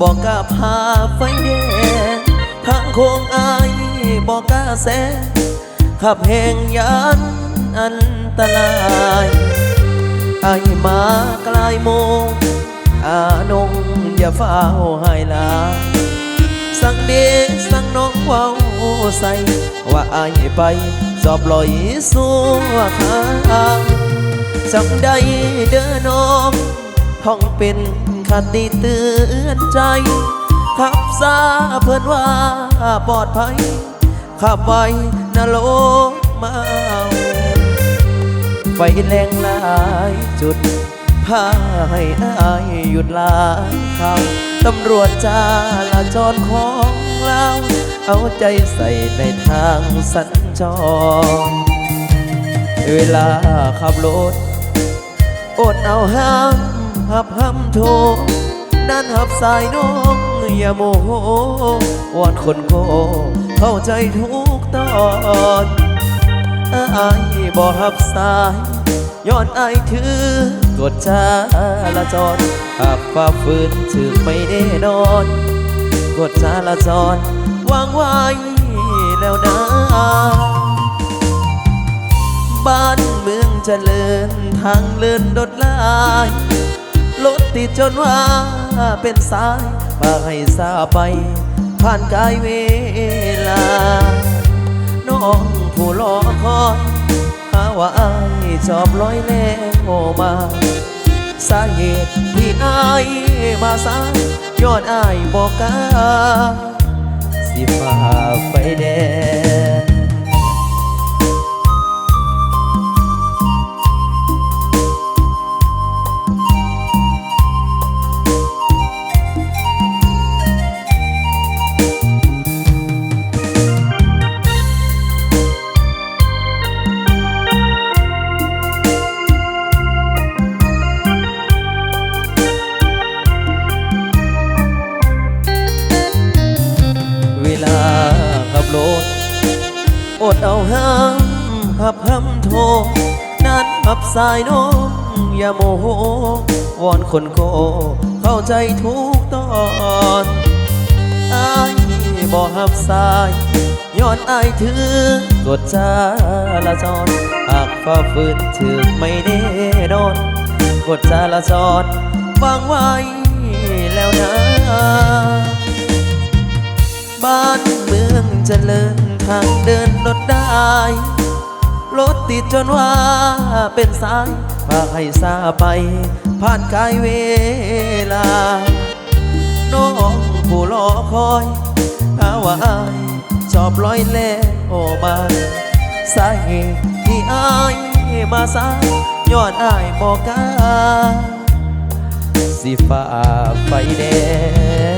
บอกกล้าพาไฟแดงทางโค้งอายบอกกล้าแสงขับแหงยันอันตรายไอายมากลายโมงอานงอย่าเฝ้าให้ลา สั่งเดสั่งน้องเว้าใส่ว่าอายไปสอบลอยสู่ทางจำได้เด้อน้อง ท่องเป็นคติเตือนใจ ขับซาเพื่อนว่าปลอดภัย ขับไว้นรกมาไฟแรงหลายจุดพาให้อายหยุดลาเขาตำรวจจาลาจรของเรา เอาใจใส่ในทางสัญจร เวลาขับรถ อดเอาห้าม หับห้ำโทนั่นหับสายน้องอย่าโมโหวอนคนโกเข้าใจทุกตอนอายบ่หับสายย้อนอายถือกฎจราจรหากฝ่าฝืนถือไม่แน่นอนกฎจราจรวางไว้แล้วนะบ้านเมืองจเจริญทางเลื่อนรถลาย รถติดจนว่าเป็นสายพาให้ซาไป ผ่านกายเวลา น้องผู้รอคอยหาว่าอายชอบลอยแล้วมา สาเหตุที่อายมาสายย้อนอายบอกกาสิฝ่าไฟแดง อดเอาห้ามหับห้ำโทนั้นหับสายน้องอย่าโมโหวอนคนโกเข้าใจทุกตอนอายบ่หับสายย้อนอายถือกฎจราจรหากฝ่าฝืนถึงไม่แน่นอนกฎจราจรวางไว้แล้วนะ บ้านเมืองจเจริญ ทางเดินรถได้ รถติดจนว่าเป็นสายพาให้ซาไป ผ่านกายเวลา น้องผู้รอคอยหาว่าอายชอบลอยแล่ออกมาสาเหตุที่อายมาสายย้อนอายบอกกาสิฝ่าไฟแดง